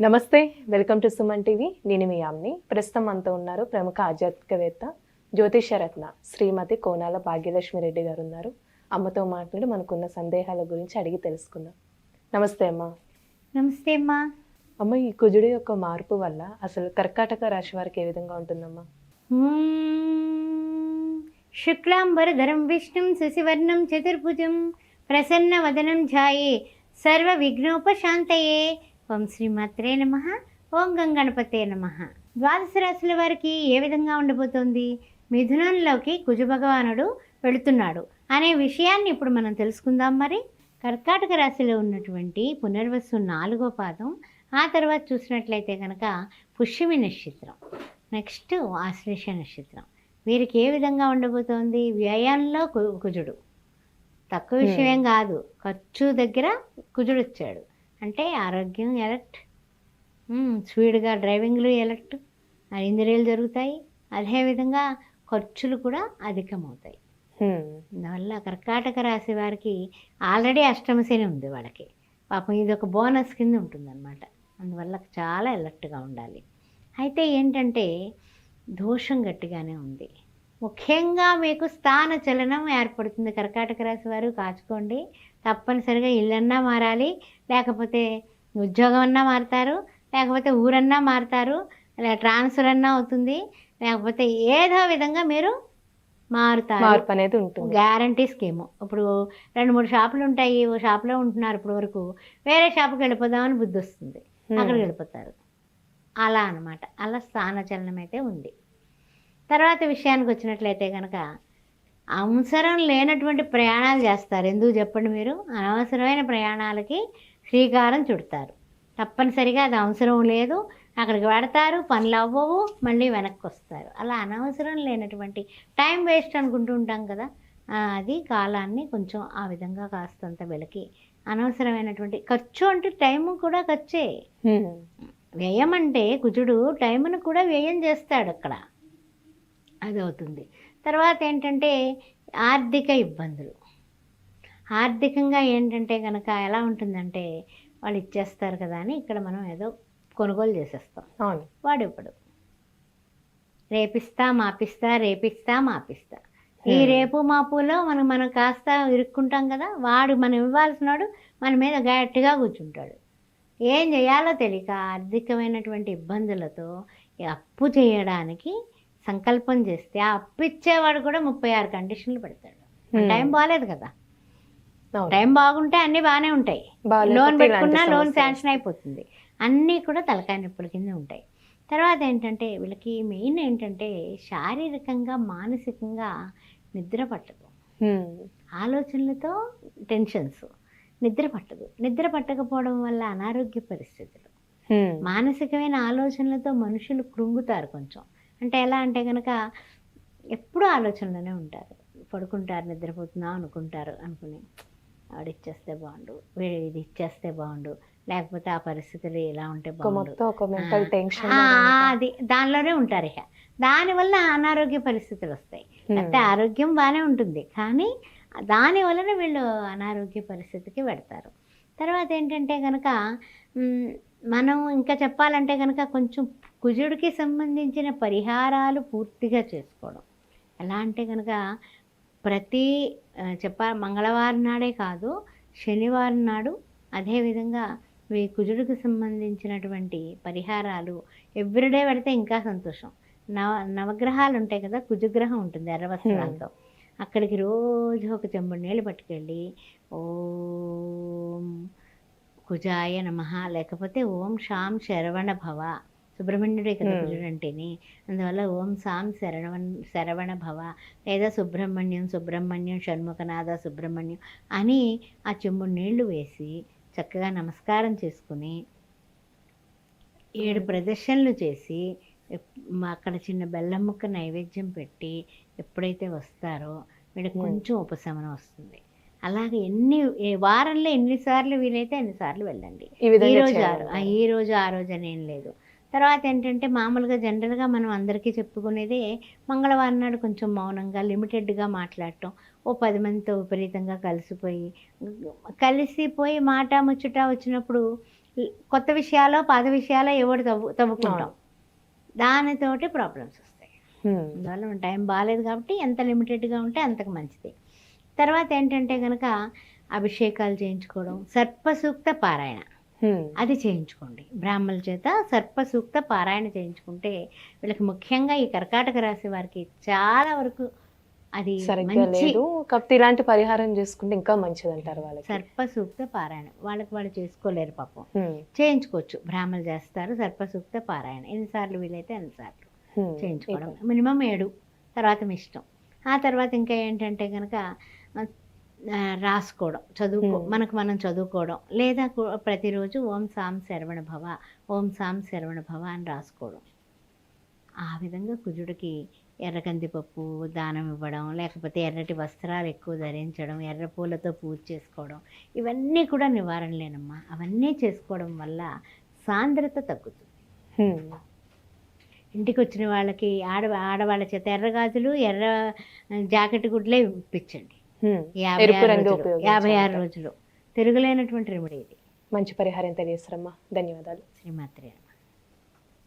నమస్తే welcome to Suman TV. నేను మీ యామ్ని. ప్రస్తుతం మనతో ఉన్నారు ప్రముఖ ఆధ్యాత్మికవేత్త జ్యోతిషరత్న శ్రీమతి కోనాల భాగ్యలక్ష్మి రెడ్డి గారు ఉన్నారు. అమ్మతో మాట్లాడి మనకున్న సందేహాల గురించి అడిగి తెలుసుకుందాం. నమస్తే అమ్మ. నమస్తే అమ్మా. అమ్మ ఈ కుజుడి యొక్క మార్పు వల్ల అసలు కర్కాటక రాశి వారికి ఏ విధంగా ఉంటుందమ్మా? మ్మ్. శుక్లాంబరధరం విష్ణుం శశివర్ణం చతుర్భుజం ప్రసన్నవదనం ఝాయే సర్వ విఘ్నోపశాంతయే ఓం శ్రీమాత్రే నమ. ఓం గంగణపతే నమ. ద్వాదశ రాశుల వారికి ఏ విధంగా ఉండబోతోంది? మిథునంలోకి కుజ భగవానుడు వెళుతున్నాడు అనే విషయాన్ని ఇప్పుడు మనం తెలుసుకుందాం మరి. కర్కాటక రాశిలో ఉన్నటువంటి పునర్వసు నాలుగో పాదం ఆ తర్వాత చూసినట్లయితే కనుక పుష్యమి నక్షత్రం నెక్స్ట్ ఆశ్లేష నక్షత్రం. వీరికి ఏ విధంగా ఉండబోతోంది? వ్యయంలో కుజుడు. తక్కువ విషయం ఏం కాదు ఖర్చు దగ్గర కుజుడు వచ్చాడు. అంటే ఆరోగ్యం ఎలక్ట్. స్పీడ్గా డ్రైవింగ్లు ఎలక్ట్. ఇంద్రియాలు జరుగుతాయి. అదేవిధంగా ఖర్చులు కూడా అధికమవుతాయి. అందువల్ల కర్కాటక రాశి వారికి ఆల్రెడీ అష్టమశని ఉంది వాళ్ళకి. పాపం ఇది ఒక బోనస్ కింద ఉంటుందన్నమాట. అందువల్ల చాలా అలర్ట్గా ఉండాలి. అయితే ఏంటంటే దోషం గట్టిగానే ఉంది. ముఖ్యంగా మీకు స్థాన చలనం ఏర్పడుతుంది. కర్కాటక రాశి వారు కాచుకోండి. తప్పనిసరిగా ఇల్లన్నా మారాలి లేకపోతే ఉద్యోగం అన్నా మారుతారు లేకపోతే ఊరన్నా మారుతారు లేదా ట్రాన్స్ఫర్ అన్నా అవుతుంది లేకపోతే ఏదో విధంగా మీరు మారుతారు. మార్పు అనేది ఉంటుంది. Guarantee scheme. ఇప్పుడు రెండు మూడు షాపులు ఉంటాయి ఓ షాప్లో ఉంటున్నారు ఇప్పటి వరకు వేరే షాపుకి వెళ్ళిపోదామని బుద్ధి వస్తుంది. అక్కడికి వెళ్ళిపోతారు. అలా అన్నమాట. అలా స్థానచలనం అయితే ఉంది. తర్వాత విషయానికి వచ్చినట్లయితే కనుక అవసరం లేనటువంటి ప్రయాణాలు చేస్తారు. ఎందుకు చెప్పండి మీరు? అనవసరమైన ప్రయాణాలకి శ్రీకారం చుడతారు. తప్పనిసరిగా అది అవసరం లేదు. అక్కడికి పెడతారు పనులు అవ్వవు మళ్ళీ వెనక్కి వస్తారు. అలా అనవసరం లేనటువంటి టైం వేస్ట్ అనుకుంటూ ఉంటాం కదా. అది కాలాన్ని కొంచెం ఆ విధంగా కాస్తంత వెలకి. అనవసరమైనటువంటి ఖర్చు అంటే టైం కూడా ఖర్చే. వ్యయం అంటే కుజుడు టైంను కూడా వ్యయం చేస్తాడు అక్కడ. అది అవుతుంది తర్వాత ఏంటంటే ఆర్థిక ఇబ్బందులు. ఆర్థికంగా ఏంటంటే కనుక ఎలా ఉంటుందంటే వాళ్ళు ఇచ్చేస్తారు కదా అని ఇక్కడ మనం ఏదో కొనుగోలు చేసేస్తాం. అవును. వాడు ఇవ్వడు రేపిస్తా మాపిస్తా రేపిస్తా మాపిస్తా. ఈ. రేపు మాపులో మనం మనం కాస్త ఇరుక్కుంటాం కదా వాడు మనం ఇవ్వాల్సినాడు మన మీద గట్టిగా కూర్చుంటాడు. ఏం చేయాలో తెలియక ఆర్థికమైనటువంటి ఇబ్బందులతో అప్పు చేయడానికి సంకల్పం చేస్తే ఆ అప్పు ఇచ్చేవాడు కూడా ముప్పై ఆరు కండిషన్లు పెడతాడు. టైం బాగాలేదు కదా. టైం బాగుంటే అన్నీ బాగానే ఉంటాయి. లోన్ పెట్టుకున్నా లోన్ శాంక్షన్ అయిపోతుంది. అన్నీ కూడా తలకాయ నొప్పుల కింద ఉంటాయి. తర్వాత ఏంటంటే వీళ్ళకి మెయిన్ ఏంటంటే శారీరకంగా మానసికంగా నిద్ర పట్టదు. ఆలోచనలతో టెన్షన్స్. నిద్ర పట్టదు. నిద్ర పట్టకపోవడం వల్ల అనారోగ్య పరిస్థితులు. మానసికమైన ఆలోచనలతో మనుషులు కృంగుతారు కొంచెం. అంటే ఎలా అంటే కనుక ఎప్పుడూ ఆలోచనలోనే ఉంటారు. పడుకుంటారు నిద్రపోతున్నాం అనుకుంటారు అనుకుని ఆవిడ ఇచ్చేస్తే బాగుండు వీడు ఇది ఇచ్చేస్తే బాగుండు లేకపోతే ఆ పరిస్థితులు ఇలా ఉంటే బాగుండు. అది దానిలోనే ఉంటారు ఇక. దానివల్ల అనారోగ్య పరిస్థితులు వస్తాయి. లేకపోతే ఆరోగ్యం బాగానే ఉంటుంది కానీ దాని వలన వీళ్ళు అనారోగ్య పరిస్థితికి పెడతారు. తర్వాత ఏంటంటే కనుక మనం ఇంకా చెప్పాలంటే కనుక కొంచెం కుజుడికి సంబంధించిన పరిహారాలు పూర్తిగా చేసుకోవడం. ఎలా అంటే కనుక ప్రతి చెప్ప మంగళవారం నాడే కాదు శనివారం నాడు అదేవిధంగా ఈ కుజుడికి సంబంధించినటువంటి పరిహారాలు ఎవ్రీడే పెడితే ఇంకా సంతోషం. నవ నవగ్రహాలు ఉంటాయి కదా కుజగ్రహం ఉంటుంది ఎర్ర వస్త్రాలతో అక్కడికి రోజు ఒక చెంబుడు నీళ్ళు పట్టుకెళ్ళి ఓం కుజాయ నమ లేకపోతే ఓం శాం శరవణ భవ సుబ్రహ్మణ్యుడే కదా అంటేనే అందువల్ల ఓం సాం శరవణ శరవణ భవ లేదా సుబ్రహ్మణ్యం సుబ్రహ్మణ్యం షణ్ముఖనాథ సుబ్రహ్మణ్యం అని ఆ చెంబుడు నీళ్ళు వేసి చక్కగా నమస్కారం చేసుకుని ఏడు ప్రదర్శనలు చేసి అక్కడ చిన్న బెల్లం ముక్క నైవేద్యం పెట్టి ఎప్పుడైతే వస్తారో Hmm. కొంచెం ఉపశమనం వస్తుంది. అలాగే ఎన్ని వారంలో ఎన్నిసార్లు వీలైతే అన్నిసార్లు వెళ్ళండి. ఈ రోజు ఆ చేయాలి. రో- ఆ, ఈ రోజు ఆ రోజు అని లేదు. తర్వాత ఏంటంటే మామూలుగా జనరల్గా మనం అందరికీ చెప్పుకునేదే మంగళవారం నాడు కొంచెం మౌనంగా లిమిటెడ్గా మాట్లాడటం. ఓ పది మందితో విపరీతంగా కలిసిపోయి కలిసిపోయి మాట ముచ్చట వచ్చినప్పుడు కొత్త విషయాలో పాత విషయాలో ఎవడు తవ్వు తవ్వుకుంటాం. దానితోటి ప్రాబ్లమ్స్ వస్తాయి. అందువల్ల మన టైం బాగాలేదు కాబట్టి ఎంత లిమిటెడ్గా ఉంటే అంతకు మంచిది. తర్వాత ఏంటంటే కనుక అభిషేకాలు చేయించుకోవడం సర్పసూక్త పారాయణ. అది చేయించుకోండి. బ్రాహ్మణుల చేత సర్పసూక్త పారాయణ చేయించుకుంటే వీళ్ళకి ముఖ్యంగా ఈ కర్కాటక రాశి వారికి చాలా వరకు అది కాకపోతే ఇలాంటి పరిహారం చేసుకుంటే ఇంకా మంచిది అంటారు వాళ్ళకి. సర్పసూక్త పారాయణ. వాళ్ళకి వాళ్ళు చేసుకోలేరు పాపం. చేయించుకోవచ్చు. బ్రాహ్మణులు చేస్తారు సర్పసూక్త పారాయణ. ఎన్నిసార్లు వీలైతే అన్నిసార్లు హ్మ్. చేయించుకోవడం. మినిమం ఏడు. తర్వాత ఇష్టం ఆ తర్వాత ఇంకా ఏంటంటే కనుక రాసుకోవడం చదువుకో. మనకు మనం చదువుకోవడం లేదా ప్రతిరోజు ఓం సాం శరవణ భవ ఓం సాం శరవణ భవ అని రాసుకోవడం ఆ విధంగా కుజుడికి ఎర్రకంది పప్పు దానం ఇవ్వడం లేకపోతే ఎర్రటి వస్త్రాలు ఎక్కువ ధరించడం ఎర్ర పూలతో పూజ చేసుకోవడం ఇవన్నీ కూడా నివారణలేనమ్మా అవన్నీ చేసుకోవడం వల్ల సాంద్రత తగ్గుతుంది. ఇంటికి వచ్చిన వాళ్ళకి ఆడ ఆడవాళ్ళ చేత ఎర్ర గాజులు ఎర్ర జాకెట్ గుడ్లే ఇప్పించండి. యాభై ఆరు రోజులు. ఉపయోగించాలి. యాభై ఆరు రోజులు. తిరుగులేనటువంటి రెమెడీ ఇది. మంచి పరిహారం తెలియస్తారమ్మా ధన్యవాదాలు. శ్రీమాత్రే.